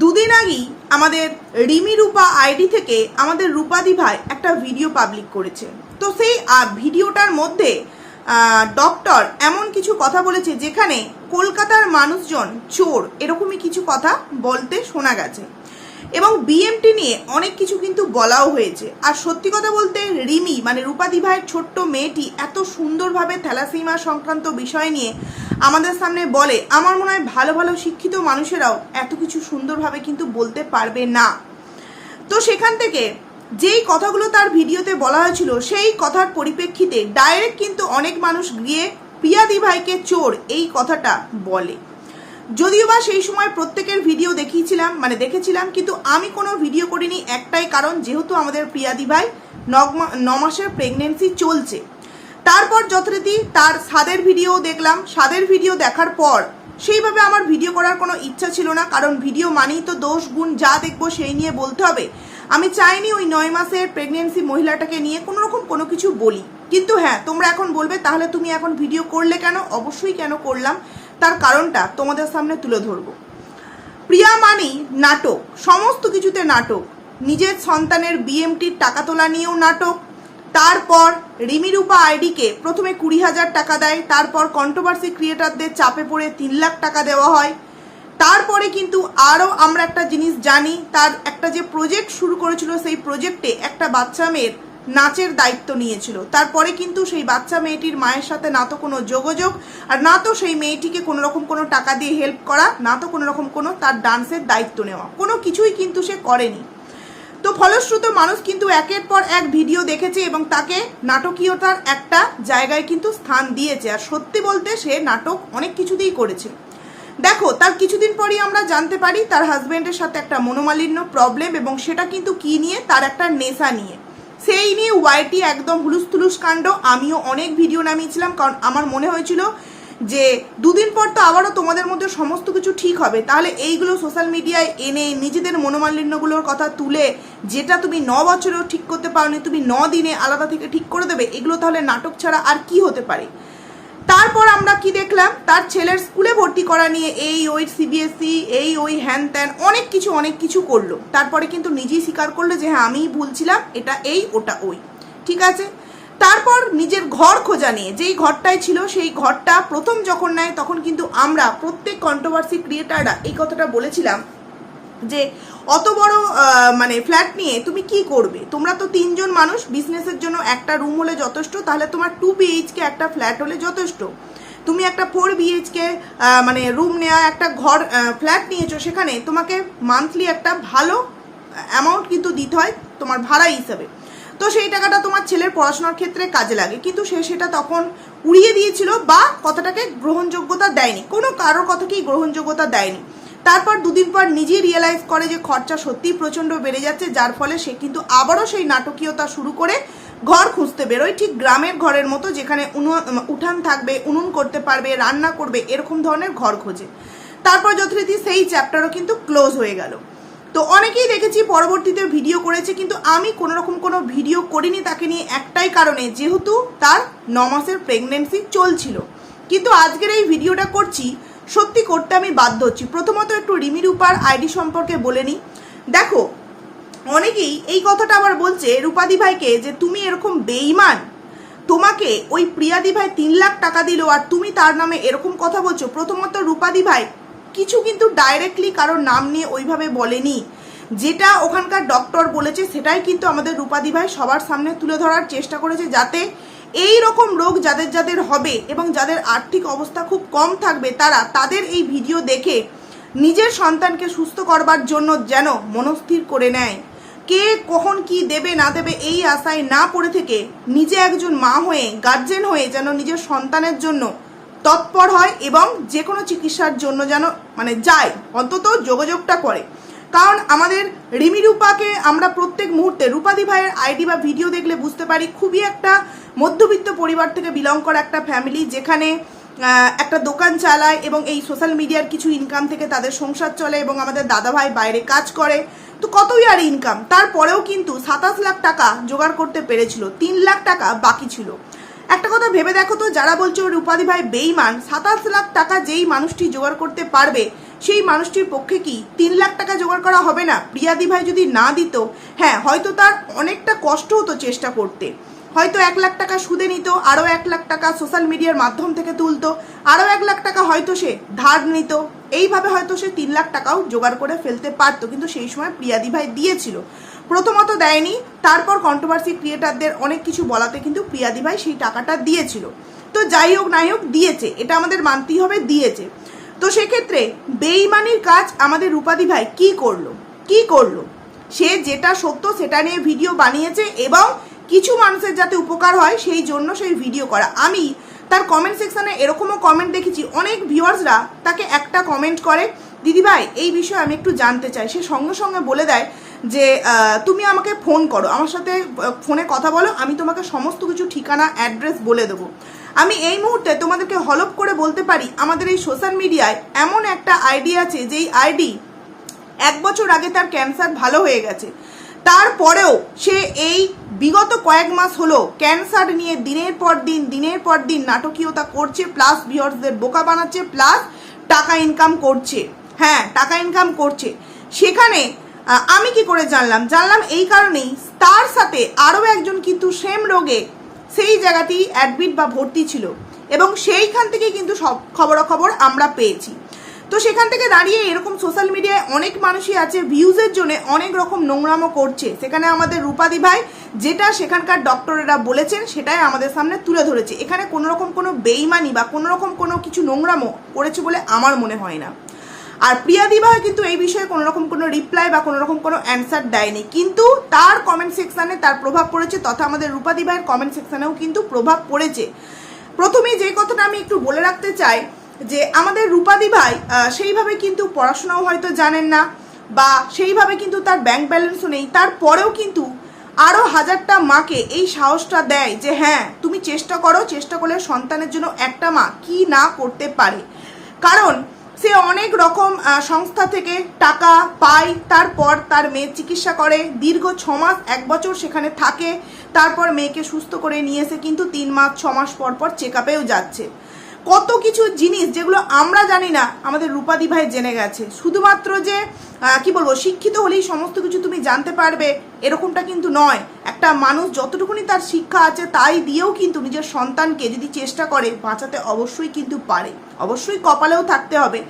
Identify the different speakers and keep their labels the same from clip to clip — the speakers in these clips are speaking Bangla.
Speaker 1: দুদিন আগেই আমাদের রিমি রূপা আইডি থেকে আমাদের রূপাদি ভাই একটা ভিডিও পাবলিক করেছে। তো সেই ভিডিওটার মধ্যে ডক্টর এমন কিছু কথা বলেছে যেখানে কলকাতার মানুষজন চোর, এরকমই কিছু কথা বলতে শোনা গেছে। এবং বিএমটি নিয়ে অনেক কিছু কিন্তু বলাও হয়েছে। আর সত্যি কথা বলতে, রিমি মানে রূপাদি ভাইয়ের ছোট্ট মেয়েটি এত সুন্দরভাবে থ্যালাসিমা সংক্রান্ত বিষয় নিয়ে আমাদের সামনে বলে, আমার মনে হয় ভালো ভালো শিক্ষিত মানুষেরাও এত কিছু সুন্দরভাবে কিন্তু বলতে পারবে না। তো সেখান থেকে যেই কথাগুলো তার ভিডিওতে বলা হয়েছিল, সেই কথার পরিপ্রেক্ষিতে ডাইরেক্ট কিন্তু অনেক মানুষ গিয়ে প্রিয়াদি ভাইকে চোর এই কথাটা বলে। যদিও বা সেই সময় প্রত্যেকের ভিডিও দেখিয়েছিলাম মানে দেখেছিলাম, কিন্তু আমি কোনো ভিডিও করিনি, একটাই কারণ, যেহেতু আমাদের প্রিয়াদি ভাই ন মাসের প্রেগনেন্সি চলছে। তারপর যথারীতি তার স্বাদের ভিডিও দেখলাম স্বাদের ভিডিও দেখার পর সেইভাবে আমার ভিডিও করার কোনো ইচ্ছা ছিল না, কারণ ভিডিও মানেই তো দোষ, গুণ যা দেখব সেই নিয়ে বলতে হবে। আমি চাইনি ওই নয় মাসের প্রেগনেন্সি মহিলাটাকে নিয়ে কোনো রকম কোনো কিছু বলি। কিন্তু হ্যাঁ তোমরা এখন বলবে, তাহলে তুমি এখন ভিডিও করলে কেন? অবশ্যই কেন করলাম? তার কারণটা তোমাদের সামনে তুলে ধরবো। প্রিয়া মানি, নাটক, সমস্ত কিছুতে নাটক। নিজের সন্তানের বিএমটির টাকা তোলা নিয়েও নাটক। তারপর রিমিরূপা আইডিকে প্রথমে কুড়ি হাজার টাকা দেয়, তারপর কন্ট্রোভার্সি ক্রিয়েটারদের চাপে পড়ে তিন লাখ টাকা দেওয়া হয়। তারপরে কিন্তু আরও আমরা একটা জিনিস জানি, তার একটা যে প্রজেক্ট শুরু করেছিল, সেই প্রজেক্টে একটা বাচ্চা মেয়ের নাচের দায়িত্ব নিয়েছিল। তারপরে কিন্তু সেই বাচ্চা মেয়েটির মায়ের সাথে না তো কোনো যোগাযোগ আর না তো সেই মেয়েটিকে কোনো রকম কোনো টাকা দিয়ে হেল্প করা, না তো কোনো রকম কোনো তার ডান্সের দায়িত্ব নেওয়া। কোনো কিছুই কিন্তু সে করেনি। তো ফলশ্রুত মানুষ কিন্তু একের পর এক ভিডিও দেখেছে এবং তাকে নাটকীয়তার একটা জায়গায় কিন্তু স্থান দিয়েছে। আর সত্যি বলতে সে নাটক অনেক কিছুতেই করেছে। দেখো, তার কিছুদিন পরই আমরা জানতে পারি তার হাজবেন্ডের সাথে একটা মনোমালিন্য প্রবলেম এবং সেটা কিন্তু কি নিয়ে? তার একটা নেশা নিয়ে। সেই নিয়ে ওয়াইটি একদম হুলুস তুলুস কাণ্ড। আমিও অনেক ভিডিও নামিয়েছিলাম, কারণ আমার মনে হয়েছিল যে দুদিন পর তো আবারও তোমাদের মধ্যে সমস্ত কিছু ঠিক হবে। তাহলে এইগুলো সোশ্যাল মিডিয়ায় এনে নিজেদের মনোমালিন্যগুলোর কথা তুলে যেটা তুমি ন বছরেও ঠিক করতে পারোনি, তুমি ন দিনে আলাদা থেকে ঠিক করে দেবে, এগুলো তাহলে নাটক ছাড়া আর কি হতে পারে? তারপর আমরা কি দেখলাম? তার ছেলের স্কুলে ভর্তি করা নিয়ে এই ওই সিবিএসসি এই ওই হ্যান ত্যান অনেক কিছু অনেক কিছু করল। তারপরে কিন্তু নিজেই স্বীকার করল যে হ্যাঁ আমিই ভুলছিলাম এটা এই, ওটা ওই। ঠিক আছে? তারপর নিজের ঘর খোঁজা নিয়ে, যেই ঘরটায় ছিল, সেই ঘরটা প্রথম যখন নেয়, তখন কিন্তু আমরা প্রত্যেক কন্ট্রোভার্সি ক্রিয়েটাররা এই কথাটা বলেছিলাম যে অত বড় মানে ফ্ল্যাট নিয়ে তুমি কি করবে? তোমরা তো তিনজন মানুষ বিজনেসের জন্য একটা রুম হলে যথেষ্ট, তাহলে তোমার টু বিএইচকে একটা ফ্ল্যাট হলে যথেষ্ট। তুমি একটা ফোর বিএইচকে মানে রুম নেওয়া একটা ঘর ফ্ল্যাট নিয়েছো সেখানে তোমাকে মান্থলি একটা ভালো অ্যামাউন্ট কিন্তু দিতে হয় তোমার ভাড়া হিসাবে। তো সেই টাকাটা তোমার ছেলের পড়াশোনার ক্ষেত্রে কাজে লাগে। কিন্তু সে সেটা তখন উড়িয়ে দিয়েছিল বা কথাটাকে গ্রহণযোগ্যতা দেয়নি। কোনো কারোর কথাকেই গ্রহণযোগ্যতা দেয়নি। তারপর দুদিন পর নিজেই রিয়েলাইজ করে যে খরচা সত্যিই প্রচণ্ড বেড়ে যাচ্ছে, যার ফলে সে কিন্তু আবারও সেই নাটকীয়তা শুরু করে ঘর খুঁজতে বেরোয়। ঠিক গ্রামের ঘরের মতো যেখানে উঠান থাকবে, উনুন করতে পারবে, রান্না করবে, এরকম ধরনের ঘর খোঁজে। তারপর যথারীতি সেই চ্যাপ্টারও কিন্তু ক্লোজ হয়ে গেল। তো অনেকেই দেখেছি পরবর্তীতে ভিডিও করেছে, কিন্তু আমি কোনো রকম কোনো ভিডিও করিনি তাকে নিয়ে একটাই কারণে, যেহেতু তার ন মাসের প্রেগনেন্সি চলছিল। কিন্তু আজকের এই ভিডিওটা করছি সত্যি করতে আমি বাধ্য হচ্ছি। প্রথমত একটু রিমি রূপার আইডি সম্পর্কে বলে নিই। দেখো, অনেকেই এই কথাটা আবার বলছে, রূপাদি ভাইকে যে তুমি এরকম বেইমান তোমাকে ওই প্রিয়াদি ভাই তিন লাখ টাকা দিল আর তুমি তার নামে এরকম কথা বলছো। প্রথমত রূপাদি ভাই কিছু কিন্তু ডাইরেক্টলি কারোর নাম নিয়ে ওইভাবে বলেনি। যেটা ওখানকার ডক্টর বলেছে, সেটাই কিন্তু আমাদের রূপাদি ভাই সবার সামনে তুলে ধরার চেষ্টা করেছে যাতে এই রকম রোগ যাদের যাদের হবে এবং যাদের আর্থিক অবস্থা খুব কম থাকবে, তারা তাদের এই ভিডিও দেখে নিজের সন্তানকে সুস্থ করবার জন্য যেন মনস্থির করে নেয়। কে কখন কি দেবে, না দেবে এই আশায় না পড়ে থেকে নিজে একজন মা হয়ে গার্জেন হয়ে যেন নিজের সন্তানের জন্য তৎপর হয় এবং যে কোনো চিকিৎসার জন্য যেন মানে যায়, অন্তত যোগাযোগটা করে। কারণ আমাদের রিমি রূপাকে আমরা প্রত্যেক মুহূর্তে, রূপাদি ভাইয়ের আইডি বা ভিডিও দেখলে বুঝতে পারি খুবই একটা মধ্যবিত্ত পরিবার থেকে বিলং করা একটা ফ্যামিলি যেখানে একটা দোকান চালায় এবং এই সোশ্যাল মিডিয়ার কিছু ইনকাম থেকে তাদের সংসার চলে এবং আমাদের দাদা ভাই বাইরে কাজ করে। তো কতই আর ইনকাম তারপরেও কিন্তু সাতাশ লাখ টাকা জোগাড় করতে পেরেছিল, তিন লাখ টাকা বাকি ছিল। একটা কথা ভেবে দেখো তো, যারা বলছো রূপাদি ভাই বেইমান, সাতাশ লাখ টাকা যেই মানুষটি জোগাড় করতে পারবে সেই মানুষটির পক্ষে কি তিন লাখ টাকা জোগাড় করা হবে না? প্রিয়াদি ভাই যদি না দিত হ্যাঁ হয়তো তার অনেকটা কষ্ট হতো চেষ্টা করতে। হয়তো এক লাখ টাকা সুদে নিত, আরও এক লাখ টাকা সোশ্যাল মিডিয়ার মাধ্যম থেকে তুলতো, আরও এক লাখ টাকা হয়তো সে ধার নিত। এইভাবে হয়তো সে তিন লাখ টাকাও জোগাড় করে ফেলতে পারতো, কিন্তু সেই সময় প্রিয়াদি ভাই দিয়েছিল। প্রথমত দেয়নি, তারপর কন্ট্রোভার্সি ক্রিয়েটারদের অনেক কিছু বলাতে কিন্তু প্রিয়াদি ভাই সেই টাকাটা দিয়েছিল। তো যাই হোক, নাই হোক, দিয়েছে। এটা আমাদের মানতেই হবে, দিয়েছে। তো সেক্ষেত্রে বেইমানির কাজ আমাদের রূপাদি ভাই কি করল? কি করল? সে যেটা সত্য সেটা নিয়ে ভিডিও বানিয়েছে এবং কিছু মানুষের যাতে উপকার হয় সেই জন্য সেই ভিডিও করা। আমি তার কমেন্ট সেকশনে এরকমও কমেন্ট দেখেছি, অনেক ভিউয়ার্সরা তাকে একটা কমেন্ট করে দিদিভাই এই বিষয়ে আমি একটু জানতে চাই। সে সঙ্গে সঙ্গে বলে দেয় যে তুমি আমাকে ফোন করো, আমার সাথে ফোনে কথা বলো, আমি তোমাকে সমস্ত কিছু ঠিকানা, অ্যাড্রেস বলে দেবো। আমি এই মুহূর্তে তোমাদেরকে হলপ করে বলতে পারি, আমাদের এই সোশ্যাল মিডিয়ায় এমন একটা আইডি আছে, যেই আইডি এক বছর আগে তার ক্যান্সার ভালো হয়ে গেছে। তারপরেও সে এই বিগত কয়েক মাস হলো ক্যান্সার নিয়ে দিনের পর দিন, দিনের পর দিন নাটকীয়তা করছে প্লাস ভিউয়ার্সদের বোকা বানাচ্ছে প্লাস টাকা ইনকাম করছে। হ্যাঁ টাকা ইনকাম করছে। সেখানে আমি কি করে জানলাম? জানলাম এই কারণেই। তার সাথে আরও একজন কিন্তু সেম রোগে সেই জায়গাতেই অ্যাডমিট বা ভর্তি ছিল। এবং সেইখান থেকে কিন্তু সব খবরাখবর আমরা পেয়েছি। তো সেখান থেকে দাঁড়িয়ে এরকম সোশ্যাল মিডিয়ায় অনেক মানুষই আছে ভিউজের জন্য অনেক রকম নোংরামো করছে। সেখানে আমাদের রূপাদি ভাই, যেটা সেখানকার ডক্টরেরা বলেছেন, সেটাই আমাদের সামনে তুলে ধরেছে। এখানে কোনো রকম কোনো বেইমানি বা কোনো রকম কোনো কিছু নোংরামো করেছে বলে আমার মনে হয় না। আর প্রিয়া দিভাই কিন্তু এই বিষয়ে কোনো রকম কোনো রিপ্লাই বা কোনো রকম কোনো অ্যান্সার দেয়নি। কিন্তু তার কমেন্ট সেকশানে তার প্রভাব পড়েছে, তথা আমাদের রূপা দিভাইয়ের কমেন্ট সেকশানেও কিন্তু প্রভাব পড়েছে। প্রথমে যে কথাটা আমি একটু বলে রাখতে চাই, যে আমাদের রূপাদি ভাই সেইভাবে কিন্তু পড়াশোনাও হয়তো জানেন না, বা সেইভাবে কিন্তু তার ব্যাংক ব্যালেন্সও নেই। তারপরেও কিন্তু আরও হাজারটা মাকে এই সাহসটা দেয় যে হ্যাঁ তুমি চেষ্টা করো, চেষ্টা করলে সন্তানের জন্য একটা মা কি না করতে পারে। কারণ সে অনেক রকম সংস্থা থেকে টাকা পায়, তারপর তার মেয়ের চিকিৎসা করে, দীর্ঘ ছ মাস এক বছর সেখানে থাকে, তারপর মেয়েকে সুস্থ করে নিয়ে এসে কিন্তু তিন মাস ছ মাস পর পর চেক আপেও যাচ্ছে। কত কিছু জিনিস যেগুলো আমরা জানি না, আমাদের রূপাদি ভাই জেনে গেছে। শুধুমাত্র যে কি বলব, শিক্ষিত হলেই সমস্ত কিছু তুমি জানতে পারবে, এরকমটা কিন্তু নয়। একটা মানুষ যতটুকুনি তার শিক্ষা আছে, তাই দিয়েও কিন্তু নিজের সন্তানকে যদি চেষ্টা করে, বাঁচাতে অবশ্যই কিন্তু পারে। অবশ্যই কপালেও থাকতে হবে।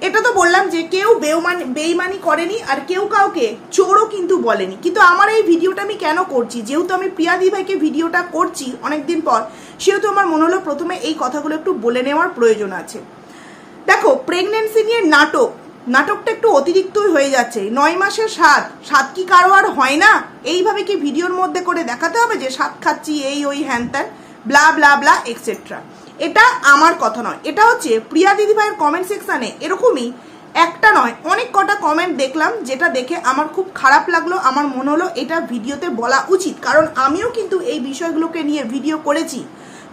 Speaker 1: এটা তো বললাম যে কেউ বেউমানি বেইমানি করেনি আর কেউ কাউকে চোরও কিন্তু বলেনি। কিন্তু আমার এই ভিডিওটা আমি কেন করছি? যেহেতু আমি প্রিয়াদি ভাইকে ভিডিওটা করছি অনেকদিন পর, সেহেতু আমার মনে হলো প্রথমে এই কথাগুলো একটু বলে নেওয়ার প্রয়োজন আছে। দেখো প্রেগনেন্সি নিয়ে নাটক। নাটকটা একটু অতিরিক্তই হয়ে যাচ্ছে। নয় মাসের স্বাদ। স্বাদ কি কারও আর হয় না? এইভাবে কি ভিডিওর মধ্যে করে দেখাতে হবে যে, স্বাদ খাচ্ছি এই, ওই, হ্যান ত্যান? ব্লা ব্লা ব্লা এক্সেট্রা এটা আমার কথা নয়। এটা হচ্ছে প্রিয়া দিদিভাইয়ের কমেন্ট সেকশানে এরকমই একটা নয়, অনেক কটা কমেন্ট দেখলাম যেটা দেখে আমার খুব খারাপ লাগল, আমার মনে হলো এটা ভিডিওতে বলা উচিত। কারণ আমিও কিন্তু এই বিষয়গুলোকে নিয়ে ভিডিও করেছি।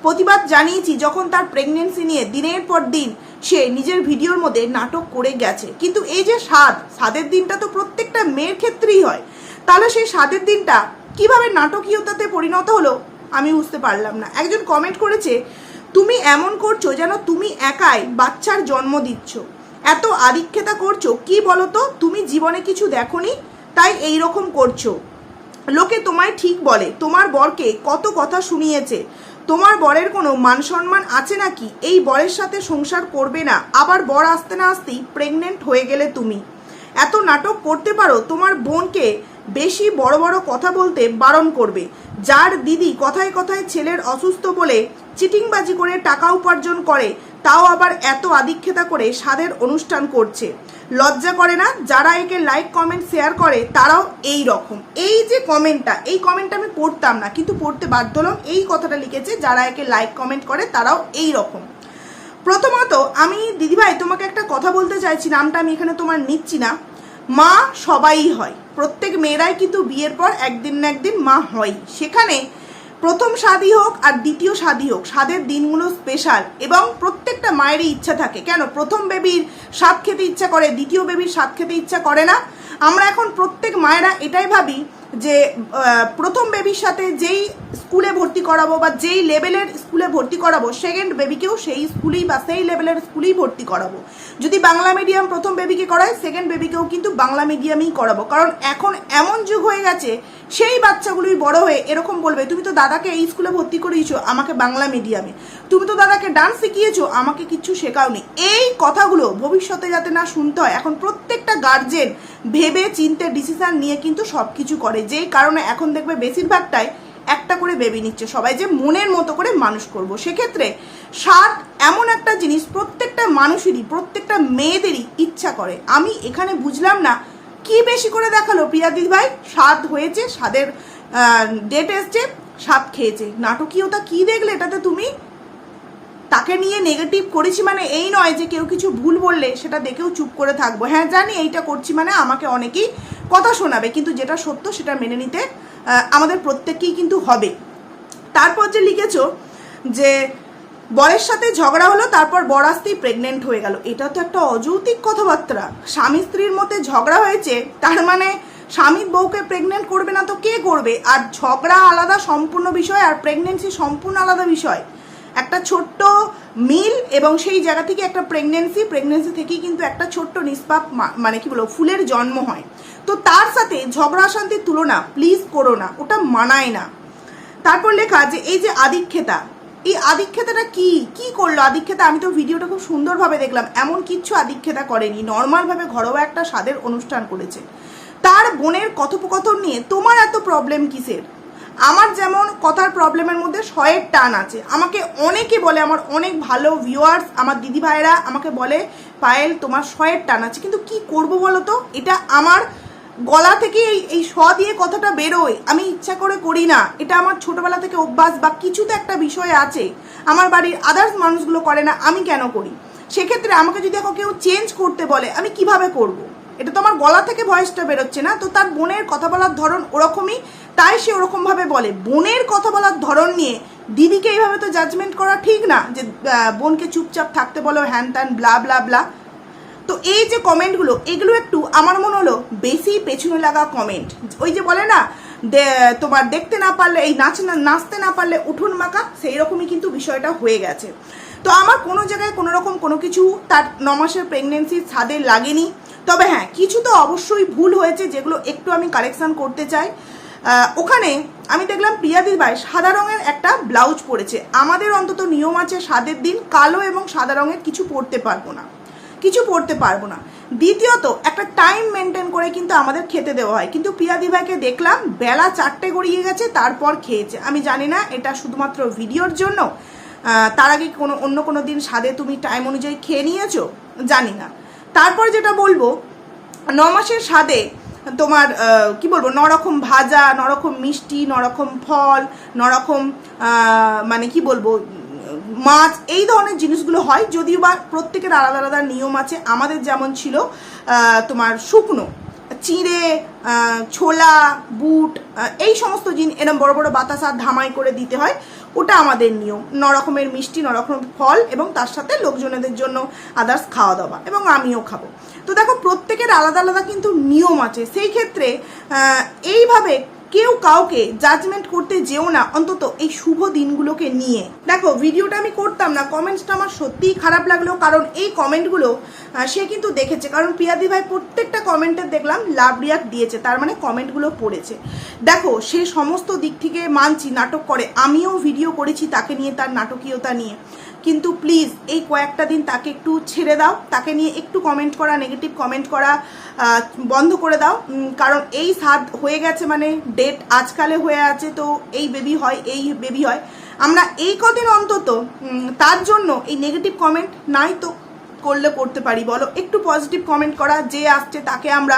Speaker 1: প্রতিবাদ জানিয়েছি যখন তার প্রেগনেন্সি নিয়ে দিনের পর দিন সে নিজের ভিডিওর মধ্যে নাটক করে গেছে। কিন্তু এই যে স্বাদ, স্বাদের দিনটা তো প্রত্যেকটা মেয়ের ক্ষেত্রেই হয়। তাহলে সেই স্বাদের দিনটা কীভাবে নাটকীয়তাতে পরিণত হলো আমি বুঝতে পারলাম না। একজন কমেন্ট করেছে তুমি এমন করছ যেন তুমি একাই বাচ্চার জন্ম দিচ্ছ। এত আদিক্ষেতা করছ, কি বলো তো তুমি জীবনে কিছু দেখোনি, তাই এই রকম করছ। লোকে তোমায় ঠিক বলে, তোমার বরকে কত কথা শুনিয়েছে। তোমার বরের কোনো মান সম্মান আছে নাকি? এই বরের সাথে সংসার করবে না। আবার বর আসতে না আসতেই প্রেগনেন্ট হয়ে গেলে তুমি। এত নাটক করতে পারো, তোমার বোনকে বেশি বড় বড় কথা বলতে বারণ করবে। যার দিদি কথায় কথায় ছেলের অসুস্থ বলে চিটিংবাজি করে টাকা উপার্জন করে, তাও আবার এত আদিক্ষেতা করে স্বাদের অনুষ্ঠান করছে। লজ্জা করে না, যারা একে লাইক কমেন্ট শেয়ার করে, তারাও এই রকম। এই যে কমেন্টটা এই কমেন্টটা আমি পড়তাম না, কিন্তু পড়তে বাধ্য হলাম। এই কথাটা লিখেছে, যারা একে লাইক কমেন্ট করে, তারাও এই রকম। প্রথমত, আমি, দিদিভাই, তোমাকে একটা কথা বলতে চাইছি, নামটা আমি এখানে তোমার নিচ্ছি না। মা সবাই হয়। প্রত্যেক মেয়েরাই কিন্তু বিয়ের পর একদিন না একদিন মা হয়। সেখানে প্রথম স্বাদই হোক আর দ্বিতীয় স্বাদই হোক, স্বাদের দিনগুলো স্পেশাল এবং প্রত্যেকটা মায়েরই ইচ্ছা থাকে। কেন? প্রথম বেবির স্বাদ খেতে ইচ্ছা করে, দ্বিতীয় বেবির স্বাদ খেতে ইচ্ছা করে না। আমরা এখন প্রত্যেক মায়েরা এটাই ভাবি যে প্রথম বেবির সাথে যেই স্কুলে ভর্তি করাবো বা যেই লেভেলের স্কুলে ভর্তি করাবো সেকেন্ড বেবিকেও সেই স্কুলেই বা সেই লেভেলের স্কুলেই ভর্তি করাবো। যদি বাংলা মিডিয়াম প্রথম বেবিকে করায় সেকেন্ড বেবিকেও কিন্তু বাংলা মিডিয়ামেই করাবো। কারণ এখন এমন যুগ হয়ে গেছে, সেই বাচ্চাগুলোই বড় হয়ে এরকম বলবে, তুমি তো দাদাকে এই স্কুলে ভর্তি করিয়েছো, আমাকে বাংলা মিডিয়ামে তুমি তো দাদাকে ডান্স শিখিয়েছো, আমাকে কিচ্ছু শেখাওনি। এই কথাগুলো ভবিষ্যতে যাতে না শুনতে হয়, এখন প্রত্যেকটা গার্জেন ভেবে চিনতে ডিসিশন নিয়ে কিন্তু সব কিছু করে। যেই কারণে এখন দেখবে বেশিরভাগটাই একটা করে বেবি নিচ্ছে। সবাই যে মনের মতো করে মানুষ করব। সেক্ষেত্রে স্বাদ এমন একটা জিনিস প্রত্যেকটা মানুষেরই, প্রত্যেকটা মেয়েদেরই ইচ্ছা করে। আমি এখানে বুঝলাম না কি বেশি করে দেখাল প্রিয়া ভাই? স্বাদ হয়েছে, স্বাদের ডেট এসছে, স্বাদ খেয়েছে। নাটকীয়তা কি দেখলে এটাতে তুমি? তাকে নিয়ে নেগেটিভ করেছি মানে এই নয় যে কেউ কিছু ভুল বললে সেটা দেখেও চুপ করে থাকব। হ্যাঁ জানি এইটা করছি মানে আমাকে অনেকেই কথা শোনাবে, কিন্তু যেটা সত্য সেটা মেনে নিতে আমাদের প্রত্যেককেই কিন্তু হবে। তারপর যে লিখেছ যে, বরের সাথে ঝগড়া হলো, তারপর বর আসতেই প্রেগনেন্ট হয়ে গেল। এটা তো একটা অযৌতিক কথাবার্তা। স্বামী স্ত্রীর মধ্যে ঝগড়া হয়েছে, তার মানে স্বামীর বউকে প্রেগনেন্ট করবে না তো কে করবে? আর ঝগড়া আলাদা, সম্পূর্ণ বিষয়, আর প্রেগনেন্সি সম্পূর্ণ আলাদা বিষয়। একটা ছোট্ট মিল এবং সেই জায়গা থেকে একটা প্রেগনেন্সি প্রেগনেন্সি থেকেই কিন্তু একটা ছোট্ট নিষ্পাপ মানে কি বলব, ফুলের জন্ম হয়। তো তার সাথে ঝগড়া শান্তির তুলনা প্লিজ করো না, ওটা মানায় না। তারপর লেখা যে, এই যে আদিক্ষেতা, এই আদিক্ষেতাটা কি? কি করল? আদিক্ষেতা, আমি তো ভিডিওটা খুব সুন্দরভাবে দেখলাম। এমন কিচ্ছু আদিক্ষেতা করেনি, নর্মালভাবে ঘরোয়া একটা স্বাদের অনুষ্ঠান করেছে। তার বোনের কথোপকথন নিয়ে, তোমার এত প্রবলেম কিসের? আমার যেমন কথার প্রবলেমের মধ্যে শয়ের টান আছে। আমাকে অনেকে বলে, আমার অনেক ভালো ভিউয়ার্স আমার দিদি ভাইয়েরা আমাকে বলে, পায়েল, তোমার শয়ের টান আছে। কিন্তু কি করব বলো তো? এটা আমার গলা থেকে এই এই স দিয়ে কথাটা বেরোয়। আমি ইচ্ছা করে করি না। এটা আমার ছোটবেলা থেকে অভ্যাস বা কিছু তো একটা বিষয় আছে। আমার বাড়ির আদার্স মানুষগুলো করে না, আমি কেন করি? সেক্ষেত্রে আমাকে যদি এখন কেউ চেঞ্জ করতে বলে, আমি কীভাবে করব। এটা তো আমার গলা থেকে ভয়েসটা বেরোচ্ছে না। তো তার বোনের কথা বলার ধরন ওরকমই। তাই সে ওরকমভাবে বলে। বোনের কথা বলার ধরন নিয়ে দিদিকে এইভাবে তো জাজমেন্ট করা ঠিক না যে বোনকে চুপচাপ থাকতে বলো, হ্যান ত্যান ব্লা ব্লা ব্লা তো এই যে কমেন্টগুলো এগুলো একটু আমার মনে হলো বেশি পেছনে লাগা কমেন্ট ওই যে বলে না তোমার দেখতে না পারলে, এই নাচ, নাচতে না পারলে উঠুন মাকা সেই রকমই কিন্তু বিষয়টা হয়ে গেছে। তো আমার কোনো জায়গায় কোনো রকম কোনো কিছু তার ন মাসের প্রেগনেন্সির ছাদে লাগেনি। তবে হ্যাঁ কিছু তো অবশ্যই ভুল হয়েছে যেগুলো একটু আমি কারেকশান করতে চাই। ওখানে আমি দেখলাম প্রিয়াদির ভাই সাদা রঙের একটা ব্লাউজ পরেছে। আমাদের অন্তত নিয়ম আছে সাদের দিন কালো এবং সাদা রঙের কিছু পরতে পারব না। কিছু পড়তে পারব না। দ্বিতীয়ত, একটা টাইম মেনটেন করে কিন্তু আমাদের খেতে দেওয়া হয়। কিন্তু প্রিয়া দিভাইকে দেখলাম বেলা চারটে গড়িয়ে গেছে, তারপর খেয়েছে। আমি জানি না এটা শুধুমাত্র ভিডিওর জন্য তার আগে কোনো, অন্য কোনো দিন স্বাদে তুমি টাইম অনুযায়ী খেয়ে নিয়েছো? জানি না। তারপর যেটা বলব, ন মাসের স্বাদে তোমার কি বলব, নরকম ভাজা, নরকম মিষ্টি, নরকম ফল, নরকম মানে কি বলব, মাছ, এই ধরনের জিনিসগুলো হয়, যদিও বা প্রত্যেকের আলাদা আলাদা নিয়ম আছে। আমাদের যেমন ছিল তোমার শুকনো চিঁড়ে ছোলা, বুট এই সমস্ত জিনিস এরম বড় বড় বাতাসা ধামাই করে দিতে হয়। ওটা আমাদের নিয়ম। নরকমের রকমের মিষ্টি ন রকম ফল এবং তার সাথে লোকজনেদের জন্য আদার্স খাওয়া দাওয়া এবং আমিও খাব। তো দেখো, প্রত্যেকের আলাদা আলাদা কিন্তু নিয়ম আছে। সেই ক্ষেত্রে এইভাবে কেউ কাউকে জাজমেন্ট করতে যেও না, অন্তত এই শুভ দিনগুলোকে নিয়ে। দেখো ভিডিওটা আমি করতাম না কমেন্টসটা আমার সত্যিই খারাপ লাগল, কারণ এই কমেন্টগুলো সে কিন্তু দেখেছে। কারণ পিয়াদি ভাই প্রত্যেকটা কমেন্টে দেখলাম লাভ রিয়াক্ট দিয়েছে, তার মানে কমেন্টগুলো পড়েছে। দেখো, সে সমস্ত দিক থেকে মানছি, নাটক করে, আমিও ভিডিও করেছি তাকে নিয়ে, তার নাটকীয়তা নিয়ে। কিন্তু প্লিজ এই কয়েকটা দিন তাকে একটু ছেড়ে দাও। তাকে নিয়ে একটু কমেন্ট করা নেগেটিভ কমেন্ট করা বন্ধ করে দাও। কারণ এই স্বাদ হয়ে গেছে মানে ডেট আজকালে হয়ে আছে, তো এই বেবি হয়, এই বেবি হয়। আমরা এই কদিন অন্তত তার জন্য এই নেগেটিভ কমেন্ট নাই তো করলে করতে পারি। বলো, একটু পজিটিভ কমেন্ট করা, যে আসছে তাকে আমরা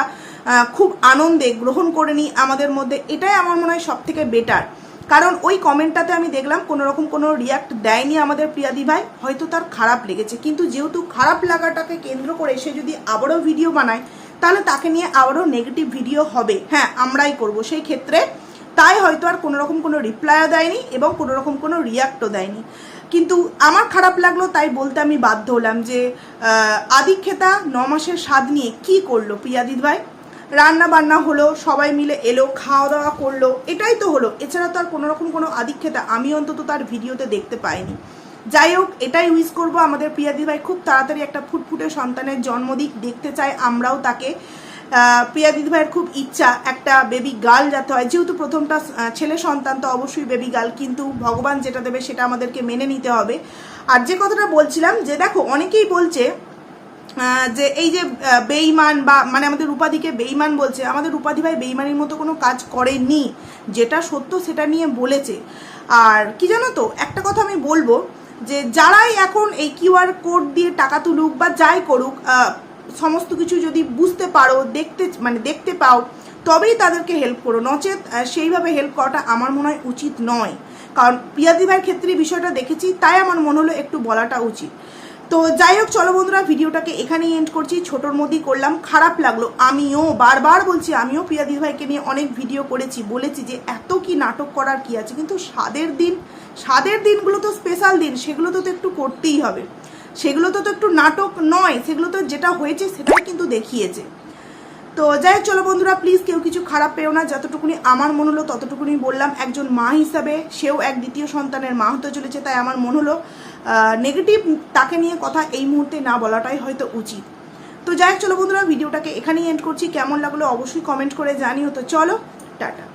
Speaker 1: খুব আনন্দে গ্রহণ করে নিই আমাদের মধ্যে। এটাই আমার মনে হয় সব থেকে বেটার কারণ ওই কমেন্টটাতে আমি দেখলাম কোনো রকম কোনো রিয়াক্ট দেয়নি আমাদের প্রিয়াদি ভাই, হয়তো তার খারাপ লেগেছে। কিন্তু যেহেতু খারাপ লাগাটাকে কেন্দ্র করে সে যদি আবারও ভিডিও বানায়, তাহলে তাকে নিয়ে আবারও নেগেটিভ ভিডিও হবে। হ্যাঁ আমরাই করব। সেই ক্ষেত্রে তাই হয়তো আর কোনো রকম কোনো রিপ্লাইও দেয়নি এবং কোনো রকম কোনো রিয়াক্টও দেয়নি। কিন্তু আমার খারাপ লাগল, তাই বলতে আমি বাধ্য হলাম যে আদিক্ষেতা ন মাসের স্বাদ নিয়ে কি করল প্রিয়াদিদ ভাই? রান্না বান্না হলো, সবাই মিলে এলো খাওয়া দাওয়া করল, এটাই তো হলো। এছাড়া তো আর কোনো রকম কোনো আদিক্ষেতা আমি অন্তত তার ভিডিওতে দেখতে পাইনি। যাই হোক, এটাই উইশ করব আমাদের প্রিয়াদি ভাই খুব তাড়াতাড়ি একটা ফুটফুটে সন্তানের জন্মদিক দেখতে চাই আমরাও তাকে। প্রিয়া দিদি ভাইয়ের খুব ইচ্ছা একটা বেবি গার্ল যাতে হয়। যেহেতু প্রথমটা ছেলে সন্তান, তো অবশ্যই বেবি গার্ল কিন্তু ভগবান যেটা দেবে সেটা আমাদেরকে মেনে নিতে হবে। আর যে কথাটা বলছিলাম, যে দেখো, অনেকেই বলছে যে এই যে বেইমান বা মানে আমাদের রূপাদিকে বেইমান বলছে, আমাদের রূপাদি ভাই বেইমানির মতো কোনো কাজ করেনি, যেটা সত্য সেটা নিয়ে বলেছে। আর কি জানো তো, একটা কথা আমি বলব, যে যারাই এখন এই কিউআর কোড দিয়ে টাকা তুলুক বা যাই করুক সমস্ত কিছু যদি বুঝতে পারো, দেখতে মানে দেখতে পাও, তবেই তাদেরকে হেল্প করো। নচেত সেইভাবে হেল্প করাটা আমার মনে হয় উচিত নয়। কারণ প্রিয়াদি ভাইয়ের ক্ষেত্রে বিষয়টা দেখেছি, তাই আমার মনে হলো একটু বলাটা উচিত। তো যাই হোক, চলো বন্ধুরা, ভিডিওটাকে এখানেই এন্ড করছি। ছোটোর মধ্যেই করলাম, খারাপ লাগল। আমিও, বারবার বলছি, আমিও প্রিয়াদি ভাইকে নিয়ে অনেক ভিডিও করেছি, বলেছি যে এত কি নাটক করার কি আছে। কিন্তু স্বাদের দিন, স্বাদের দিনগুলো তো স্পেশাল দিন, সেগুলো তো একটু করতেই হবে। সেগুলো তো তো একটু নাটক নয়, সেগুলো তো যেটা হয়েছে সেটাই কিন্তু দেখিয়েছে। তো যাই চলো বন্ধুরা প্লিজ কেউ কিছু খারাপ পেও না। যতটুকুনি আমার মন হলো, ততটুকুনি বললাম। একজন মা হিসাবে সেও এক দ্বিতীয় সন্তানের মা হতে চলেছে, তাই আমার মন হলো নেগেটিভ তাকে নিয়ে কথা এই মুহূর্তে না বলাটাই হয়তো উচিত। তো যাই চলো বন্ধুরা, ভিডিওটাকে এখানেই এন্ড করছি। কেমন লাগল অবশ্যই কমেন্ট করে জানিও। তো চলো, টাটা।